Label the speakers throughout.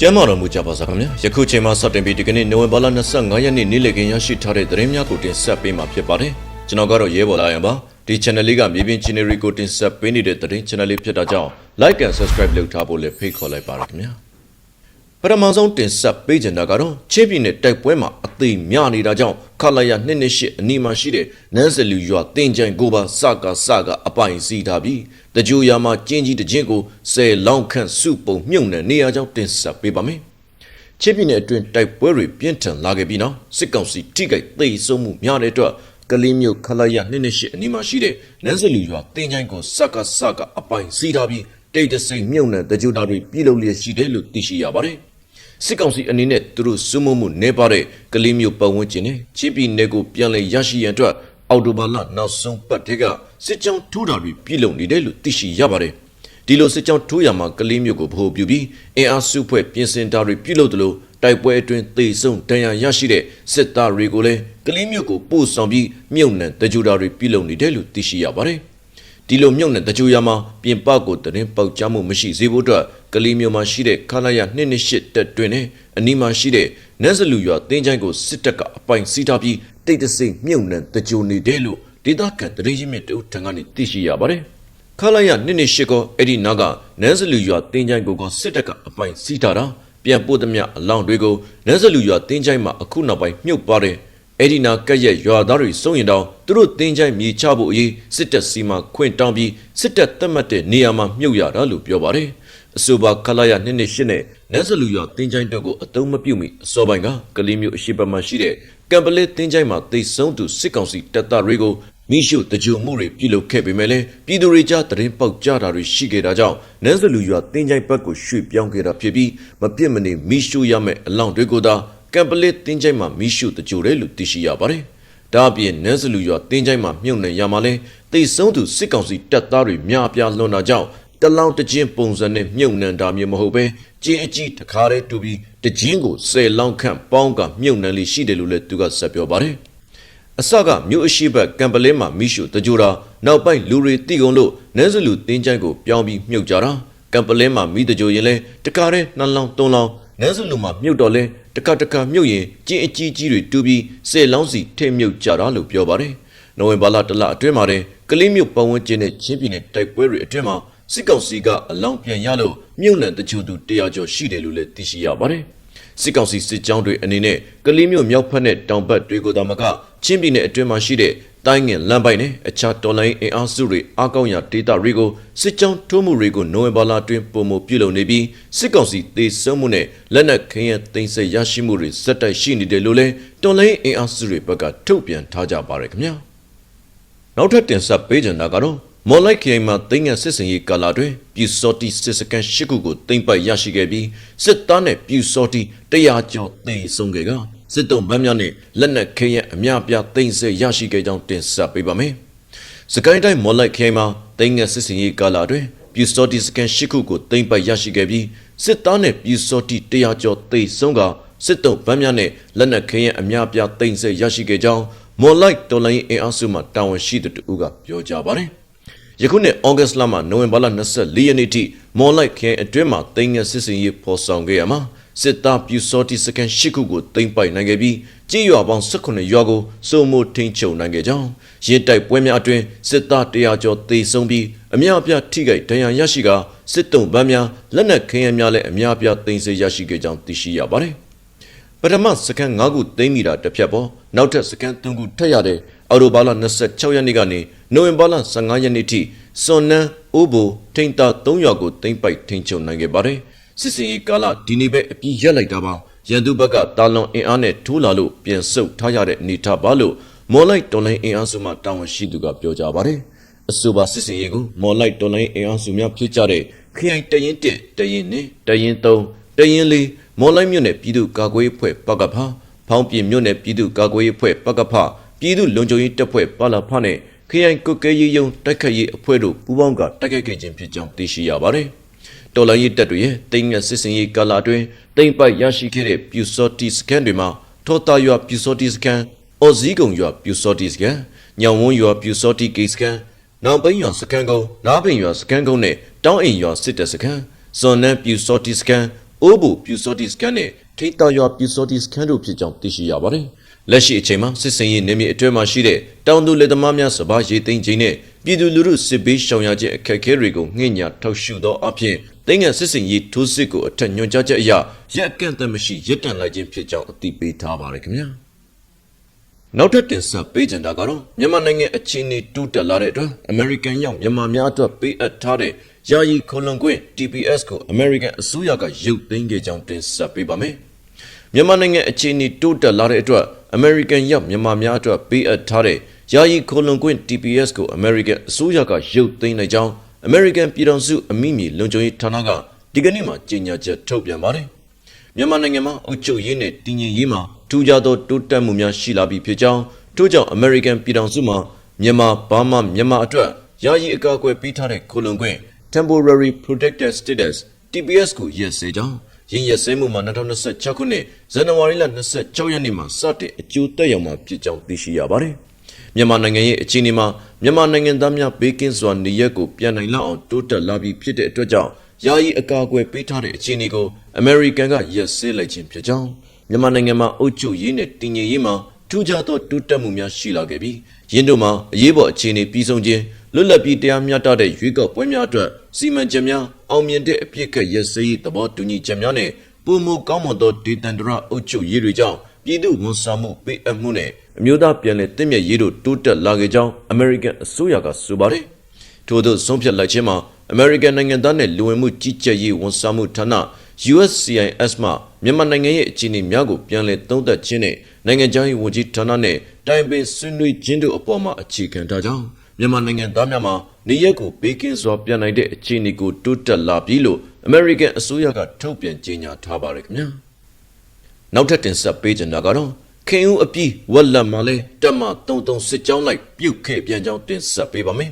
Speaker 1: ကျမ်းမာတော်မူကြပါစားခင်ဗျာယခုချိန်မှာစတင်ပြီးဒီကနေ့နိုဝင်ဘာလ25ရက်နေ့နေ့လည်ခင်းရရှိထားတဲ့သတင်းများကိုတင်ဆက်ပေးမှာဖြစ်ပါတယ်ကျွန်တော်ကတော့ရဲဘော်လာရန်ပါဒီ channel လေးကမြေပြင် channel ကိုတင်ဆက်ပေးနေတဲ့သတင်း channel လေးဖြစ်တာကြောင့် like and subscribe လုပ်ထားဖို့လည်းဖိတ်ခေါ်လိုက်ပါရခင်ဗျာ ပထမဆုံးတင်ဆက်ပေးချင်တာကတော့ချင်းပြည်နယ်တိုက်ပွဲမှာအသေးများနေတာကြောင့်ခလာရ228အနီးမှာရှိတဲ့နန်းစလူရွာတင်ကြိုင်ကိုပါစကာစကာအပိုင်စီထားပြီးတကြိုရွာမှာကျင်းကြီးတစ်ချင်းကိုဆယ်လောင်းခန့်စုပုံမြုပ်နှံနေရကြောင်းတင်ဆက်ပေးပါမယ်။ချစ်ပြည်နယ်အတွင်းတိုက်ပွဲတွေပြင်းထန်လာခဲ့ပြီးနောက်စစ်ကောင်စီထိခိုက်သိမ်းဆုံးမှုများတဲ့အတွက်ကလေးမျိုးခလာရ228အနီးမှာရှိတဲ့နန်းစလူရွာတင်ချိုင်းကိုစက်ကစကအပိုင်စီးထားပြီးတိတ်တဆိတ်မြုံနဲ့တကြူတာတွေပြည်လုံးလျက်ရှိတယ်လို့သိရှိရပါတယ်။ စစ်ကောင်စီအနေနဲ့သူတို့စုမမှုနေပါတဲ့ကလေးမျိုးပတ်ဝန်းကျင်နဲ့ချစ်ပြည်နယ်ကိုပြန်လည်ရရှိရန်အတွက်အော်တိုဘာလနောက်ဆုံးပတ်တဲ့ကစစ်ကြောင်းထူးတာတွေပြည်လုံးနေတယ်လို့သိရှိရပါတယ်။ဒီလိုစစ်ကြောင်းထိုးရမှာကလေးမျိုးကိုဗဟိုပြုပြီးအင်အားစုဖွဲ့ပြင်ဆင်တာတွေပြုလုပ်တယ်လို့တိုက်ပွဲအတွင်းသေဆုံးဒဏ်ရာရရှိတဲ့စစ်သားတွေကိုလည်းကလေးမျိုးကိုပို့ဆောင်ပြီးမြုပ်နှံတကြူတာတွေပြုလုပ်နေတယ်လို့သိရှိရပါတယ်။ ဒီလိုမြုပ်နှံတကြူရမှာပြင်ပကိုတရင်ပေါက်ကြားမှုမရှိစေဖို့အတွက်ကလေးမျိုးမှာရှိတဲ့ခလာရ228တက်တွင်နဲ့အနီးမှာရှိတဲ့နန်းစလူရွာတင်းချိုင်းကိုစစ်တပ်ကအပိုင်စီးထားပြီးတိတ်တဆိတ်မြုပ်နှံတကြူနေတယ်လို့ဒေသခံတရေရင်းမြစ်တို့ထံကနေသိရှိရပါတယ်။ခလာရနှစ်နှစ်ရှိကောအဲ့ဒီနာကနန်းစလူရွာတင်းချိုင်းကိုကစစ်တပ်ကအပိုင်စီးထားတာပြန်ပို့သမျှအလောင်းတွေကိုနန်းစလူရွာတင်းချိုင်းမှာအခုနောက်ပိုင်းမြုပ်ပါတယ် အဲ့ဒီနာကက်ရက်ရွာသားတွေစုံရင်တောင်သူတို့တင်းချိုင်းမြေချဖို့အရေးစစ်တပ်စီမှာခွင့်တောင်းပြီးစစ်တပ်တတ်မှတ်တဲ့နေရာမှာမြုပ်ရတာလို့ပြောပါတယ်အဆိုပါခလာရနှစ်နှစ်ရှစ်နဲ့နန်းစလူရွာတင်းချိုင်းတို့ကိုအတုံးမပြုတ်မီအစောပိုင်းကကလေးမျိုးအရှိပမှာရှိတဲ့ကံပလေးတင်းချိုင်းမှာတိတ်ဆုံးသူစစ်ကောင်စီတပ်သားတွေကိုမိရှုတကြုံမှုတွေပြုလုပ်ခဲ့ပေမဲ့လည်းပြည်သူတွေကြားတရင်ပေါက်ကြတာတွေရှိခဲ့တာကြောင့်နန်းစလူရွာတင်းချိုင်းဘက်ကိုရွှေ့ပြောင်းခဲ့တာဖြစ်ပြီးမပြစ်မနေမိရှုရမယ့်အလောင်းတွေကိုသာ ကံပလေးတင်းချိုင်းမှာမိရှုတကြုံတယ်လို့သိရှိရပါတယ်။ဒါအပြင်နန်းစလူရွာတင်းချိုင်းမှာမြုပ်နှံရမှာလဲတိတ်ဆုံးသူစစ်ကောင်စီတပ်သားတွေများပြားလွန်တာကြောင့်တလောင်းတချင်းပုံစံနဲ့မြုပ်နှံတာမျိုးမဟုတ်ပဲကျင်းအကြီးတခါတည်းတူပြီးတချင်းကိုဆယ်လောင်းခန့်ပေါင်းကမြုပ်နှံလိရှိတယ်လို့လည်းသူကဆက်ပြောပါတယ်။အစကမြို့အရှိဘက်ကံပလဲမှာမိရှုတကြိုတာနောက်ပိုင်းလူတွေတိကုန်လို့နန်းစလူတင်းချိုင်းကိုပြောင်းပြီးမြုပ်ကြတာကံပလဲမှာမိတကြိုရင်လဲတကားတဲ့နှလောင်းသုံးလောင်း နန်းစလူမှာမြုပ်တော့လဲတကားတကားမြုပ်ရင်ကျင်းအကြီးကြီးတွေတူပြီးဆယ်လောင်းစီထိမြုပ်ကြတာလို့ပြောပါတယ်။နိုဝင်ဘာလတလအတွင်းမှာတင်ကလေးမြုပ်ပတ်ဝန်းကျင်နဲ့ချင်းပြည်နယ်တိုက်ပွဲတွေအတွင်းမှာစစ်ကောင်စီကအလောင်းပြန်ရလို့မြုပ်နှံတချို့သူ100ကျော်ရှိတယ်လို့လည်းသိရှိရပါတယ်။စစ်ကောင်စီစစ်ကြောင်းတွေအနေနဲ့ကလေးမျိုးမြောက်ဖက်နဲ့တောင်ဘက်တွေကိုသာမကချင်းပြည်နယ်အတွင်းမှာရှိတဲ့ တိုင်းငင်လမ်းပိုင်နဲ့အခြားတော်လိုင်းအင်အားစုတွေအကောက်ရဒေတာတွေကိုစစ်ကြောင်းထိုးမှုတွေကိုနိုဝင်ဘာလအတွင်းပုံမပြုလုပ်နေပြီးစစ်ကောင်စီတေဆုံးမှုနဲ့လက်နက်ခင်းရသိမ်းဆည်းရရှိမှုတွေဇက်တိုက်ရှိနေတယ်လို့လည်းတော်လိုင်းအင်အားစုတွေဘက်ကထုတ်ပြန်ထားကြပါရခင်ဗျာ။နောက်ထပ်တင်ဆက်ပေးကြတာကတော့မော်လိုက်ခိုင်မှာတင်းငယ်စစ်စင်ရေးကာလာတွင်ပြူစောတီစစ်စကန်၈ခုကိုတင်ပိုက်ရရှိခဲ့ပြီးစစ်သားနဲ့ပြူစောတီတရားကျော်တင်ဆုံးခဲ့က စစ်တုံးဗန်းများနဲ့လက်နက်ခဲယံအများပြားတင်ဆက်ရရှိခဲ့ကြောင်းတင်ဆက်ပေးပါမယ်။စကိုင်းတိုင်းမော်လိုက်ခိုင်မှာတင်းငယ်စစ်စင်ရေးကာလာတွင်ပြူစောတီစကန်၈ခုကိုတင်ပိုက်ရရှိခဲ့ပြီးစစ်သားနဲ့ပြူစောတီတရားကျော်တင်ဆုံးကစစ်တုံးဗန်းများနဲ့လက်နက်ခဲယံအများပြားတင်ဆက်ရရှိခဲ့ကြောင်းမော်လိုက်တော်လိုင်းအင်အားစုမှတာဝန်ရှိသူတို့ကပြောကြားပါတယ်။ယခုနှစ်ဩဂတ်စ်လမှနိုဝင်ဘာလ24ရက်နေ့ထိမွန်လိုက်ခဲအတွင်းမှာတင်ငယ်စစ်စင်ရေးဖော်ဆောင်ခဲ့ရမှာ စစ်သားပြူစောတိစကန်၈ခုကိုတင်ပိုက်နိုင်ခဲ့ပြီးကြေးရွာပေါင်း18ရွာကိုစုံမို့ထိန်ချုပ်နိုင်ခဲ့ကြောင်းရင်းတိုက်ပွဲများအတွင်းစစ်သား100ကျော်သေဆုံးပြီးအများအပြားထိခိုက်ဒဏ်ရာရရှိကာစစ်တုံးပန်းများလက်နက်ခဲယမ်းများလည်းအများအပြားတင်ဆက်ရရှိခဲ့ကြောင်းသိရှိရပါတယ်ပထမစကန်9ခုသိမ်းမိတာတစ်ဖြတ်ပေါ်နောက်ထပ်စကန်3ခုထပ်ရတဲ့အော်တိုဘာလ26ရက်နေ့ကနေနိုဝင်ဘာလ15ရက်နေ့ထိစွန်နန်းအိုးဘိုထိန်တာ3ရွာကိုသိမ်းပိုက်ထိန်ချုပ်နိုင်ခဲ့ပါတယ် စစ်စင်ရေးကာလဒီနေ့ပဲအပြည့်ရက်လိုက်တာပါရန်သူဘက်ကတာလွန်အင်အားနဲ့ထိုးလာလို့ပြန်ဆုတ်ထားရတဲ့အနေထားပါလို့မော်လိုက်တော်လိုင်းအင်အားစုမှတာဝန်ရှိသူကပြောကြားပါတယ်အဆိုပါစစ်စင်ရေးကိုမော်လိုက်တော်လိုင်းအင်အားစုများဖြစ်ကြတဲ့ခရိုင်တရင်1တရင်2တရင်3တရင်4မော်လိုက်မြို့နယ်ပြည်သူ့ကာကွယ်ရေးဖွဲ့ပကဖာဖောင်းပြင်မြို့နယ်ပြည်သူ့ကာကွယ်ရေးဖွဲ့ပကဖာပြည်သူ့လုံခြုံရေးတပ်ဖွဲ့ပလာဖနဲ့ခရိုင်ကုတ်ကဲရေးယုံတိုက်ခတ်ရေးအဖွဲ့တို့ပူးပေါင်းကတိုက်ခိုက်ခဲ့ခြင်းဖြစ်ကြောင်းသိရှိရပါတယ်။ တော်လိုင်းရေးတပ်တွေရဲ့တင်ငယ်စစ်စင်ရေးကာလာတွင်တိမ့်ပိုက်ရရှိခဲ့တဲ့ပြူစောတီစကန်တွေမှာထောတာရွာပြူစောတီစကန်၊အော်ဇီကုံရွာပြူစောတီစကန်၊ညောင်ဝန်းရွာပြူစောတီကေစကန်၊နောင်ပိန်းရွာစကန်ကုန်း၊နားပိန်ရွာစကန်ကုန်းနဲ့တောင်းအိမ်ရွာစစ်တပ်စကန်၊ဇွန်နန်းပြူစောတီစကန်၊အိအိုးဘူပြူစောတိစကန်နဲ့ထိတ်တာရွာပြူစောတိစကန်တို့ဖြစ်ကြောင်းသိရှိရပါတယ်။လက်ရှိအချိန်မှာစစ်စင်ရေးနေမြေအတွဲမှာရှိတဲ့တောင်သူလက်သမားများစပါးရေးသိမ်းခြင်းနဲ့ ပြည်သူလူထုစစ်ပေးရှောင်ရခြင်းအခက်အခဲတွေကိုငှင့်ညာထောက်ရှုသောအဖြစ်သိငယ်စစ်စင်ရေးထိုးစစ်ကိုအထက်ညွှန်ကြားချက်အရရက်အကန့်အသတ်မရှိရပ်တန့်လိုက်ခြင်းဖြစ်ကြောင်းအသိပေးထားပါတယ်ခင်ဗျာ။နောက်ထပ်တင်ဆက်ပေးကြတာကတော့မြန်မာနိုင်ငံအခြေအနေတိုးတက်လာတဲ့အတွက် American ရောက်မြန်မာများအတွက်ပေးအပ်ထားတဲ့ယာယီခုံလုံခွင့် TPS ကို American အစိုးရကရုပ်သိမ်းခဲ့ကြောင်းတင်ဆက်ပေးပါမယ်။မြန်မာနိုင်ငံအခြေအနေတိုးတက်လာတဲ့အတွက် American ရောက်မြန်မာများအတွက်ပေးအပ်ထားတဲ့ ယာယီခုံလုံခွင့် TPS ကို American အစိုးရကရုပ်သိမ်းလိုက်ကြောင်း American ပြည်ထောင်စုအမိမြေလုံခြုံရေးဌာနကဒီကနေ့မှကြေညာချက်ထုတ်ပြန်ပါတယ်။မြန်မာနိုင်ငံမှာအုပ်ချုပ်ရေးနဲ့တည်ငြိမ်ရေးမှာထူးခြားသောတိုးတက်မှုများရှိလာပြီဖြစ်ကြောင်းထို့ကြောင့် American ပြည်ထောင်စုမှာမြန်မာဘာမှမြန်မာအတွက်ယာယီအကာအကွယ်ပေးထားတဲ့ကိုလုံခွင့် Temporary Protected Status TPS ကိုရက်စဲကြောင်းရင်းရက်စဲမှုမှာ2026ခုနှစ်ဇန်နဝါရီလ26ရက်နေ့မှာစတင်အကျိုးသက်ရောက်မှာဖြစ်ကြောင်းသိရှိရပါတယ်။ မြန်မာနိုင်ငံရဲ့အခြေအနေမှာမြန်မာနိုင်ငံသားများဘေးကင်းစွာနေရက်ကိုပြန်နိုင်လောက်အောင်တိုးတက်လာပြီဖြစ်တဲ့အတွက်ကြောင့်ယာယီအကာအကွယ်ပေးထားတဲ့အခြေအနေကို American ကရက်စဲလိုက်ခြင်းဖြစ်ကြောင်းမြန်မာနိုင်ငံမှာအုပ်ချုပ်ရေးနဲ့တည်ငြိမ်ရေးမှာထူးခြားသောတိုးတက်မှုများရှိလာခဲ့ပြီးရင်းတို့မှာအရေးပေါ်အခြေအနေပြီးဆုံးခြင်းလွတ်လပ်ပြီးတရားမျှတတဲ့ရွေးကောက်ပွဲများအတွက်စီမံချက်များအောင်မြင်တဲ့အပြစ်ကရက်စဲရေးသဘောတူညီချက်များနဲ့ပုံမကောင်းမွန်သောဒေသန္တရအုပ်ချုပ်ရေးတွေကြောင့်ပြည်သူဝန်ဆောင်မှုပေးအပ်မှုနဲ့ အမျိုးသားပြည်လဲတင့်မြတ်ရေးတို့တိုးတက်လာခဲ့ကြောင်း American အစိုးရကဆိုပါတယ်။ထို့သောဆုံးဖြတ်လိုက်ခြင်းမှာ American နိုင်ငံသားနဲ့လူဝင်မှုကြီးကြပ်ရေးဝန်ဆောင်မှုဌာန USCIS မှမြန်မာနိုင်ငံရဲ့အခြေအနေများကိုပြန်လည်သုံးသပ်ခြင်းနဲ့နိုင်ငံခြားရေးဝန်ကြီးဌာနနဲ့တိုင်ပင်ဆွေးနွေးခြင်းတို့အပေါ်မှာအခြေခံထားကြောင်းမြန်မာနိုင်ငံသားများမှာနေရက်ကိုဘေးကင်းစွာပြန်နိုင်တဲ့အခြေအနေကိုတိုးတက်လာပြီလို့ American အစိုးရကထုတ်ပြန်ကြေညာထားပါတယ်ခင်ဗျာနောက်ထပ်တင်ဆက်ပေးချင်တာကတော့ ခင်ဦးအပြီးဝက်လက်မှာလဲတက်မ33စစ်ကြောင်းလိုက်ပြုတ်ခဲ့ပြန်ကြောင်းတင်ဆက်ပေးပါမယ်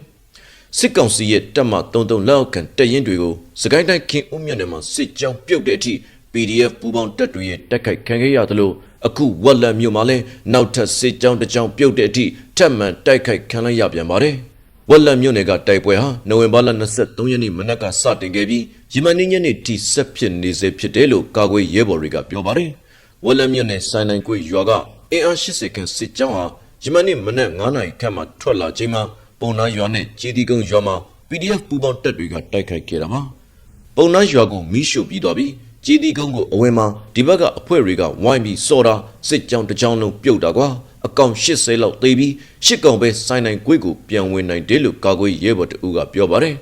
Speaker 1: စစ်ကောင်စီရဲ့တက်မ33လက်အောက်ခံတပ်ရင်းတွေကိုစကိုင်းတိုင်းခင်ဦးမြို့နယ်မှာစစ်ကြောင်းပြုတ်တဲ့အထိ PDF ပူပေါင်းတပ်တွေရဲ့တက်ခိုက်ခံခဲ့ရသလိုအခုဝက်လက်မြို့မှာလဲနောက်ထပ်စစ်ကြောင်းတစ်ကြောင်းပြုတ်တဲ့အထိထပ်မံတိုက်ခိုက်ခံလိုက်ရပြန်ပါတယ်ဝက်လက်မြို့နယ်ကတိုက်ပွဲဟာနိုဝင်ဘာလ23ရက်နေ့မနက်ကစတင်ခဲ့ပြီးယမန်နေ့ညနေထိဆက်ဖြစ်နေစေဖြစ်တယ်လို့ကာကွယ်ရဲဘော်တွေကပြောပါတယ် ဝက်လက်မြို့နယ်ဆိုင်နိုင်ကွေရွာကအင်အား80ခန့်စစ်ကြောင်းဟာယမန်နေ့မနက်9နာရီခန့်မှထွက်လာချိန်မှာပုံနာရွာနဲ့ကြေးဒီကုန်းရွာမှာ PDF ပူပေါင်းတပ်တွေကတိုက်ခိုက်ခဲ့တာပါပုံနာရွာကိုမိရှုပြီးတော့ပြီးကြေးဒီကုန်းကိုအဝဲမှာဒီဘက်ကအဖွဲ့တွေကဝိုင်းပြီးစော်တာစစ်ကြောင်းတစ်ကြောင်းလုံးပြုတ်တာကွာအကောင်80လောက်သေးပြီးရှစ်ကောင်ပဲဆိုင်နိုင်ကွေးကိုပြန်ဝင်နိုင်တယ်လို့ကာကွယ်ရဲဘော်တဦးကပြောပါတယ်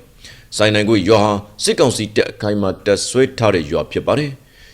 Speaker 1: ဆိုင်နိုင်ကွေးရွာဟာစစ်ကောင်စီတပ်အခိုင်အမာတပ်ဆွဲထားတဲ့ရွာဖြစ်ပါတယ်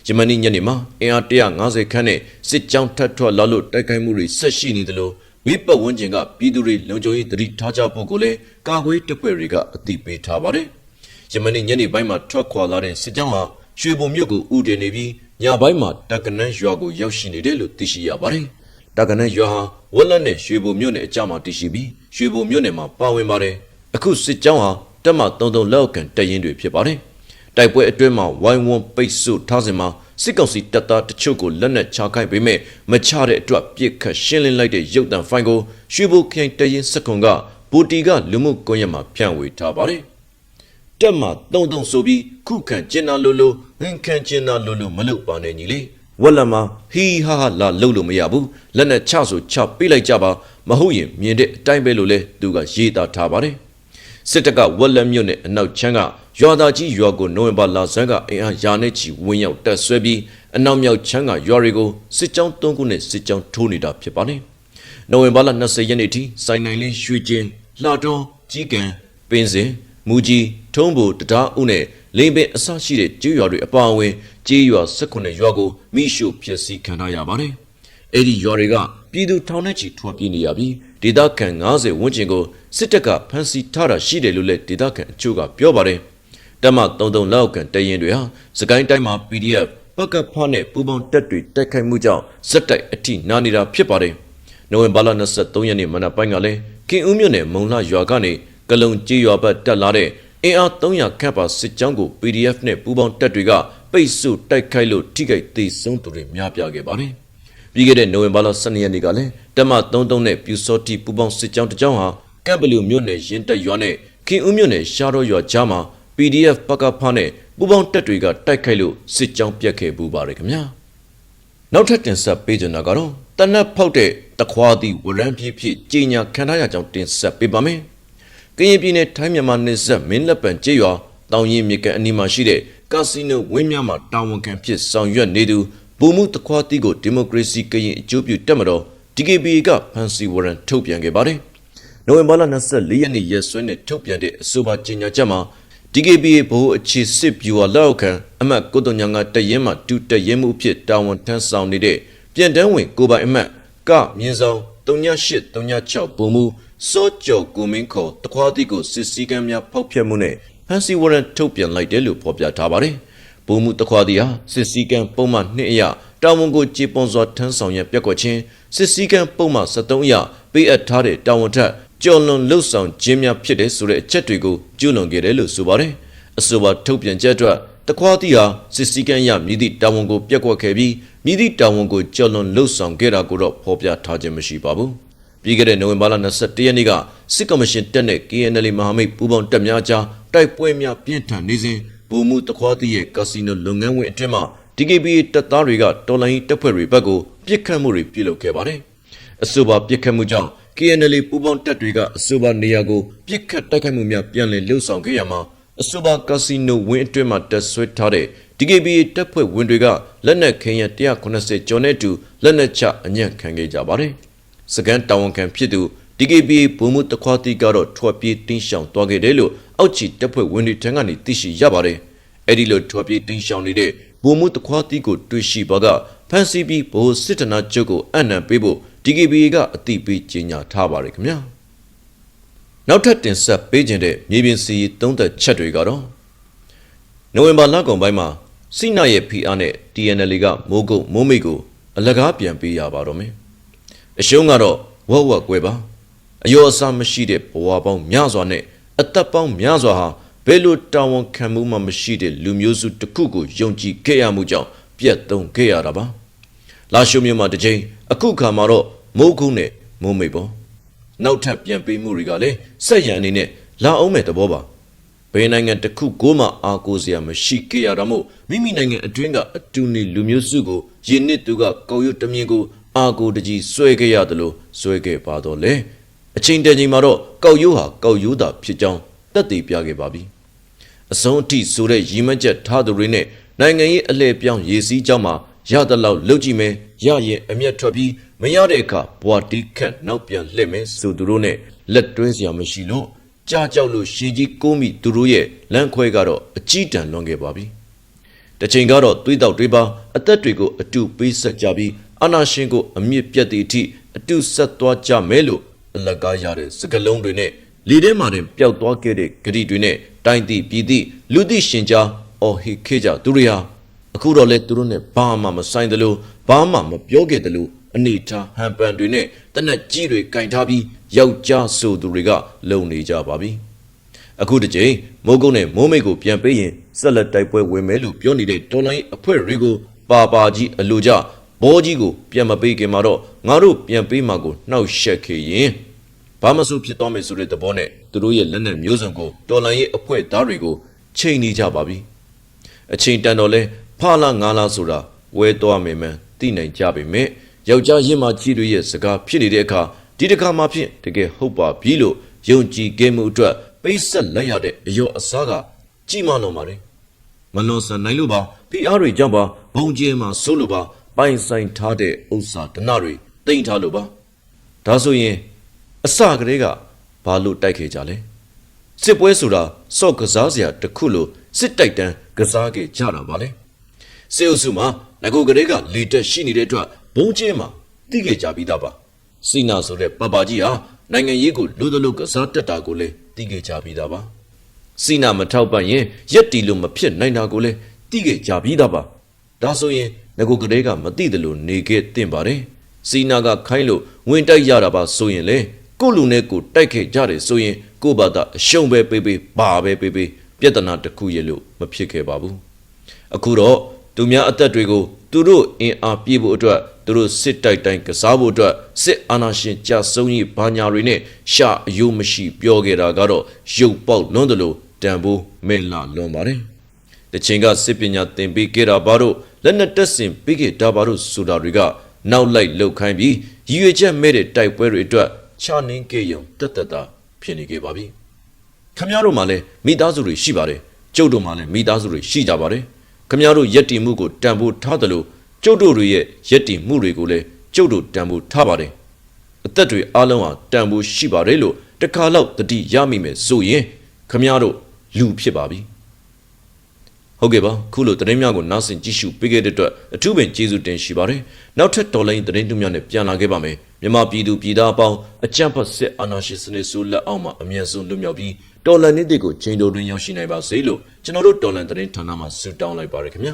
Speaker 1: ယမန်နေ့ညနေမှာအင်အား150ခန်းနဲ့စစ်ကြောင်းထပ်ထွက်လာလို့တိုက်ခိုက်မှုတွေဆက်ရှိနေသလိုဝိပတ်ဝန်းကျင်ကပြည်သူတွေလုံခြုံရေးတတိထားကြဖို့ကိုလည်းကာကွယ်တပ်ဖွဲ့တွေကအသိပေးထားပါတယ်။ယမန်နေ့ညနေပိုင်းမှာထွက်ခွာလာတဲ့စစ်ကြောင်းဟာရွှေဘုံမြို့ကိုဥတည်နေပြီးညပိုင်းမှာတက်ကနန်းရွာကိုရောက်ရှိနေတယ်လို့သိရှိရပါတယ်။တက်ကနန်းရွာဟာဝက်လက်နဲ့ရွှေဘုံမြို့နယ်အကြားမှာတည်ရှိပြီးရွှေဘုံမြို့နယ်မှာပါဝင်ပါတယ်။အခုစစ်ကြောင်းဟာတက်မ33လောက်ကန်တရင်တွေဖြစ်ပါတယ်။ တိုက်ပွဲအတွင်းမှာဝိုင်းဝန်းပိတ်ဆို့ထားစဉ်မှာစစ်ကောင်စီတပ်သားတချို့ကိုလက်နက်ချခိုက်ပေမဲ့မချတဲ့အတွက်ပြစ်ခတ်ရှင်းလင်းလိုက်တဲ့ရုပ်တံဖိုင်ကိုရွှေဘိုခိုင်တရင်စကွန်ကဘူတီကလူမှုကွန်ရက်မှာဖြန့်ဝေထားပါတယ်။တက်မှာတုံတုံဆိုပြီးခုခံကျင်နာလိုလိုဟင်ခံကျင်နာလိုလိုမလုပ်ပါနဲ့ညီလေးဝက်လက်မှာဟီဟာဟာလာလှုပ်လို့မရဘူးလက်နဲ့ချဆိုချပေးလိုက်ကြပါမဟုတ်ရင်မြင်တဲ့အတိုင်းပဲလို့လဲသူကရေးသားထားပါတယ်။စစ်တပ်ကဝက်လက်မြို့နယ်အနောက်ချမ်းက ရွာသားကြီးရွာကိုနိုဝင်ဘာလဆန်းကအင်အားရာနဲ့ချီဝင်းရောက်တက်ဆွဲပြီးအနောက်မြောက်ချမ်းကရွာတွေကိုစစ်ကြောင်း၃ခုနဲ့စစ်ကြောင်းထိုးနေတာဖြစ်ပါတယ်။နိုဝင်ဘာလ20ရက်နေ့ထိစိုင်းနိုင်လင်းရွှေကျင်းလှတော်ကြီးကံပင်းစင်မူကြီးထုံးဘူတဒါအုပ်နဲ့လိန်ပင်အစရှိတဲ့ကျေးရွာတွေအပါအဝင်ကျေးရွာ18ရွာကိုမိရှုဖျက်ဆီးခံထားရပါတယ်။အဲ့ဒီရွာတွေကပြည်သူထောင်နဲ့ချီထွက်ပြေးနေရပြီးဒေသခံ90ဝန်းကျင်ကိုစစ်တပ်ကဖမ်းဆီးထားတာရှိတယ်လို့လည်းဒေသခံအချို့ကပြောပါတယ်။ တမ33လောက်ကန်တရင်တွေဟာစကိုင်းတိုင်းမှာ PDF ပကဖနဲ့ပူပေါင်းတက်တွေတိုက်ခိုက်မှုကြောင့်စက်တိုက်အထိနာနေတာဖြစ်ပါတယ်။နိုဝင်ဘာလ23ရက်နေ့မနက်ပိုင်းကလည်းကင်ဦးမြို့နယ်မုံလှရွာကနေကလုံကြီးရွာဘက်တက်လာတဲ့အင်အား300ခန့်ပါစစ်ကြောင်းကို PDF နဲ့ပူပေါင်းတက်တွေကပိတ်ဆို့တိုက်ခိုက်လို့ထိခိုက်သေးဆုံးသူတွေများပြားခဲ့ပါတယ်။ပြီးခဲ့တဲ့နိုဝင်ဘာလ12ရက်နေ့ကလည်းတမ33နဲ့ပြူစောတိပူပေါင်းစစ်ကြောင်းတစ်ကြောင်းဟာကပ်ဘလူမြို့နယ်ရင်တက်ရွာနဲ့ခင်ဦးမြို့နယ်ရှားတော်ရွာကြားမှာ PDF ပကဖနဲ့ပူပေါင်းတပ်တွေကတိုက်ခိုက်လို့စစ်ကြောင်းပြတ်ခဲ့ပူပါတယ်ခင်ဗျာနောက်ထပ်တင်ဆက်ပေးကြတာကတော့တနက်ဖောက်တဲ့တခွားသည့်ဝရမ်းပြည့်ဖြစ်ကြီးညာခံထားရကြောင်းတင်ဆက်ပေးပါမယ်ကရင်ပြည်နယ်ထိုင်းမြန်မာနယ်စပ်မင်းလက်ပံကျေးရွာတောင်ရင်မြကန်အနီးမှာရှိတဲ့ကာစီနိုဝင်းမြမှာတာဝန်ခံဖြစ်ဆောင်ရွက်နေသူဘူမှုတခွားသည့်ကိုဒီမိုကရေစီကရင်အကျိုးပြုတက်မတော် DKBA ကဖန်စီဝရန်ထုတ်ပြန်ခဲ့ပါတယ်။နိုဝင်ဘာလ24ရက်နေ့ရက်စွဲနဲ့ထုတ်ပြန်တဲ့အဆိုပါကြေညာချက်မှာ DKBA ဘိုးအခြေစစ်ဗျူဟာလက်အောက်ခံအမတ်ကိုတုံညာကတရင်မှတူတရင်မှုဖြစ်တာဝန်ထမ်းဆောင်နေတဲ့ပြန်တန်းဝင်ကိုပိုင်အမတ်ကမြင်းဆောင်3836ပုံမှုစောကြော်ကိုမင်းခေါ်တခွားတိကိုစစ်စည်းကမ်းများဖောက်ဖျက်မှုနဲ့ဖန်စီဝရန်ထုတ်ပြန်လိုက်တယ်လို့ဖော်ပြထားပါတယ်။ပုံမှုတခွားတိဟာစစ်စည်းကမ်းပုံမှန်2အရာတာဝန်ကိုကြေပွန်စွာထမ်းဆောင်ရန်ပြက်ကွက်ခြင်းစစ်စည်းကမ်းပုံမှန်73အရာပေးအပ်ထားတဲ့တာဝန်ထက် ကျော်လွန်လှုပ်ဆောင်ခြင်းများဖြစ်တဲ့ဆိုတဲ့အချက်တွေကိုကျူးလွန်ခဲ့တယ်လို့ဆိုပါတယ်။အဆိုပါထုတ်ပြန်ချက်အတွက်တခွားတိဟာစစ်စည်းကမ်းရမြည်သည့်တာဝန်ကိုပြက်ကွက်ခဲ့ပြီးမြည်သည့်တာဝန်ကိုကျော်လွန်လှုပ်ဆောင်ခဲ့တာကိုတော့ဖော်ပြထားခြင်းမရှိပါဘူး။ပြီးခဲ့တဲ့နိုဝင်ဘာလ21ရက်နေ့ကစစ်ကော်မရှင်တက်တဲ့ KNL မဟာမိတ်ပူးပေါင်းတပ်များကြားတိုက်ပွဲများပြင်းထန်နေစဉ်ဘူမှုတခွားတိရဲ့ကာစီနိုလုပ်ငန်းဝင်အတွင်းမှာ DKBA တပ်သားတွေကတော်လိုင်းတပ်ဖွဲ့တွေဘက်ကိုပြစ်ခတ်မှုတွေပြုလုပ်ခဲ့ပါတယ်။ အဆိုပါပြစ်ခတ်မှုကြောင့် KNL ပူးပေါင်းတပ်တွေကအဆိုပါနေရာကိုပြစ်ခတ်တိုက်ခိုက်မှုများပြန်လည်လှုပ်ဆောင်ခဲ့ရမှာအဆိုပါကာစီနိုဝင်းအတွင်းမှာတပ်ဆွဲထားတဲ့ DKBA တပ်ဖွဲ့ဝင်တွေကလက်နက်ခဲယံ190ကျော်နဲ့အတူလက်နက်ချအညံ့ခံခဲ့ကြပါတယ်။စကန်တာဝန်ခံဖြစ်သူ DKBA ဘုံမှုတခွားတီကတော့ထွက်ပြေးတင်းရှောင်သွားခဲ့တယ်လို့အောက်ချီတပ်ဖွဲ့ဝင်တွေထံကနေသိရှိရပါတယ်။အဲ့ဒီလိုထွက်ပြေးတင်းရှောင်နေတဲ့ဘုံမှုတခွားတီကိုတွေ့ရှိပါက ဖန်စီပြီးဘိုးစစ်တနာကျုပ်ကိုအနံပေးဖို့ DKBA ကအတိပေးကြေညာထားပါတယ်ခင်ဗျာ။နောက်ထပ်တင်ဆက်ပေးခြင်းတဲ့မြေပြင်စီသုံးသက်ချက်တွေကတော့နိုဝင်ဘာလကုန်ပိုင်းမှာစိနာရဲ့ PR နဲ့ TNL ကမိုးကုတ်မိုးမိတ်ကိုအလကားပြန်ပေးရပါတော့မယ်။အရှုံးကတော့ဝက်ဝက်ကွဲပါ။အယောအစားမရှိတဲ့ဘဝပေါင်းများစွာနဲ့အသက်ပေါင်းများစွာဟာဘယ်လိုတာဝန်ခံမှုမှမရှိတဲ့လူမျိုးစုတစ်ခုကိုယုံကြည်ခဲ့ရမှုကြောင့် ပြတ်သုံးခဲ့ရတာပါ။လာရှုမြို့မှာတစ်ချိန်အခုခါမှာတော့မိုးကုတ်နဲ့မိုးမိတ်ပေါ့။နောက်ထပ်ပြန်ပေးမှုတွေကလည်းဆက်ရန်အနေနဲ့လာအောင်မဲ့သဘောပါ။ဘယ်နိုင်ငံတစ်ခုကိုမှအားကိုးစရာမရှိခဲ့ရတာမို့မိမိနိုင်ငံအတွင်းကအတူနေလူမျိုးစုကိုယင်းနှစ်သူကကောက်ရွတ်တမြင်ကိုအားကိုးတကြီးဆွဲခဲ့ရတယ်လို့ဆွဲခဲ့ပါတော့လေအချိန်တန်ချိန်မှာတော့ကောက်ရွတ်ဟာကောက်ရွတ်တာဖြစ်ကြောင်းတက်တည်ပြခဲ့ပါပြီအဆုံးအထိဆိုတဲ့ရီမန်းချက်ထားသူတွေနဲ့ နိုင်ငံရေးအလှည့်ပြောင်းရည်စည်းကြောင်းမှာရသလောက်လှုပ်ကြည့်မယ်ရရင်အမျက်ထွက်ပြီးမရတဲ့အခါဘွာတီးခတ်နောက်ပြန်လှည့်မယ်ဆိုသူတို့နဲ့လက်တွဲစရာမရှိလို့ကြားကြောက်လို့ရှည်ကြီးကိုးမိသူတို့ရဲ့လမ်းခွဲကတော့အကြီးတန်းလွန်ခဲ့ပါပြီ။တစ်ချိန်ကတော့တွေးတောက်တွေးပါအသက်တွေကိုအတူပေးဆက်ကြပြီးအာနာရှင်ကိုအမြင့်ပြတ်သည့်အထိအတူဆက်သွားကြမယ်လို့အလကားရတဲ့စကလုံးတွေနဲ့လေထဲမှာတင်ပျောက်သွားခဲ့တဲ့ဂရီတွေနဲ့တိုင်းသည့်ပြည်သည့်လူသည့်ရှင်ကြား အော်ဟေခေကြသူတွေဟာအခုတော့လဲသူတို့နဲ့ဘာမှမဆိုင်တယ်လို့ဘာမှမပြောခဲ့တယ်လို့အနေထားဟန်ပန်တွေနဲ့တနက်ကြီးတွေကင်ထားပြီးယောက်ျားဆိုသူတွေကလုံနေကြပါပြီအခုတစ်ချိန်မိုးကုတ်နဲ့မိုးမိတ်ကိုပြန်ပေးရင်ဆက်လက်တိုက်ပွဲဝင်မယ်လို့ပြောနေတဲ့တော်လိုင်းအဖွဲ့တွေကိုပါပါကြီးအလိုကြဘောကြီးကိုပြန်မပေးခင်မှာတော့ငါတို့ပြန်ပေးမှာကိုနှောက်ရှက်ခေရင်ဘာမဆိုဖြစ်သွားမယ်ဆိုတဲ့သဘောနဲ့သူတို့ရဲ့လက်နက်မျိုးစုံကိုတော်လိုင်းရဲ့အဖွဲ့သားတွေကိုချိန်နေကြပါပြီ အချိန်တန်တော်လဲဖလာငါလာဆိုတာဝဲသွားမယ်မှန်သိနိုင်ကြပေမဲ့ယောက်ျားရင့်မာကြီးတွေရဲ့စကားဖြစ်နေတဲ့အခါဒီတစ်ခါမှဖြင့်တကယ်ဟုတ်ပါပြီလို့ယုံကြည်ခဲ့မှုအတွက်ပိတ်ဆက်လိုက်ရတဲ့အယောအစားကကြီးမားလွန်ပါတယ်မလွန်ဆန်နိုင်လို့ပါဖိအားတွေကြောင့်ပါဘုံကျဲမှာစိုးလို့ပါပိုင်ဆိုင်ထားတဲ့ဥစ္စာဒနာတွေတိမ့်ထားလို့ပါဒါဆိုရင်အစကတည်းကဘာလို့တိုက်ခဲ့ကြလဲစစ်ပွဲဆိုတာစော့ကစားစရာတစ်ခုလို့စစ်တိုက်တန်း ကစားခဲ့ကြတာပါလေစေအုပ်စုမှာငကိုကလေးကလေတက်ရှိနေတဲ့အတွက်ဘုံကျင်းမှာတိခဲ့ကြပြီးသားပါစိနာဆိုတဲ့ပပကြီးဟာနိုင်ငံရေးကိုလူတို့လူကစားတက်တာကိုလည်းတိခဲ့ကြပြီးသားပါစိနာမထောက်ပံ့ရင်ရက်တီလို့မဖြစ်နိုင်တာကိုလည်းတိခဲ့ကြပြီးသားပါဒါဆိုရင်ငကိုကလေးကမသိတယ်လို့နေခဲ့တင်ပါတယ်စိနာကခိုင်းလို့ဝင်တိုက်ရတာပါဆိုရင်လေကိုလူနဲ့ကိုတိုက်ခဲ့ကြတယ်ဆိုရင်ကိုဘာသာအရှုံးပဲပေးပေးဘာပဲပေးပေး ပြဿနာတစ်ခုရဲ့လို့မဖြစ်ခဲ့ပါဘူးအခုတော့သူများအသက်တွေကိုသူတို့အင်အားပြည့်ဖို့အတွက်သူတို့စစ်တိုက်တိုင်းကစားဖို့အတွက်စစ်အာဏာရှင်ကြဆုံးရေးဘာညာတွေနဲ့ရှာအယုံမရှိပြောခဲ့တာကတော့ရုပ်ပေါက်လွန်းတယ်လို့တန်ဖိုးမဲ့လာလွန်ပါတယ်တချိန်ကစစ်ပညာသင်ပေးခဲ့တာဘာလို့လက်နက်တက်ဆင်ပေးခဲ့တာဘာလို့ဆိုတာတွေကနောက်လိုက်လှုပ်ခိုင်းပြီးရည်ရွယ်ချက်မဲ့တဲ့တိုက်ပွဲတွေအတွက်ချနှင်းကေယုံတက်တက်တာဖြစ်နေခဲ့ပါပြီ ခမရတို့မှလည်းမိသားစုတွေရှိပါတယ်ကျုပ်တို့မှလည်းမိသားစုတွေရှိကြပါတယ်ခမရတို့ယက်တီမှုကိုတန်ဖိုးထားတယ်လို့ကျုပ်တို့တွေရဲ့ယက်တီမှုတွေကိုလည်းကျုပ်တို့တန်ဖိုးထားပါတယ်အသက်တွေအလုံးဟာတန်ဖိုးရှိပါတယ်လို့တခါတော့တတိရမိမယ်ဆိုရင်ခမည်းတော်လူဖြစ်ပါပြီဟုတ်ကဲ့ပါခုလိုသတင်းများကိုနားဆင်ကြည့်ရှုပေးခဲ့တဲ့အတွက်အထူးပင်ကျေးဇူးတင်ရှိပါတယ်နောက်ထပ်တော်လိုင်းသတင်းတူများနဲ့ပြန်လာခဲ့ပါမယ်မြန်မာပြည်သူပြည်သားအပေါင်းအကြံဖတ်စစ်အာဏာရှင်စနစ်ဆိုးလက်အောက်မှာအမြင့်ဆုံးလွတ်မြောက်ပြီး တော်လန်နေ့တွေကိုချိန်တော်တွင်ရောက်ရှိနိုင်ပါစေလို့ကျွန်တော်တို့တော်လန်သတင်းဌာနမှဆုတောင်းလိုက်ပါရခင်ဗျာ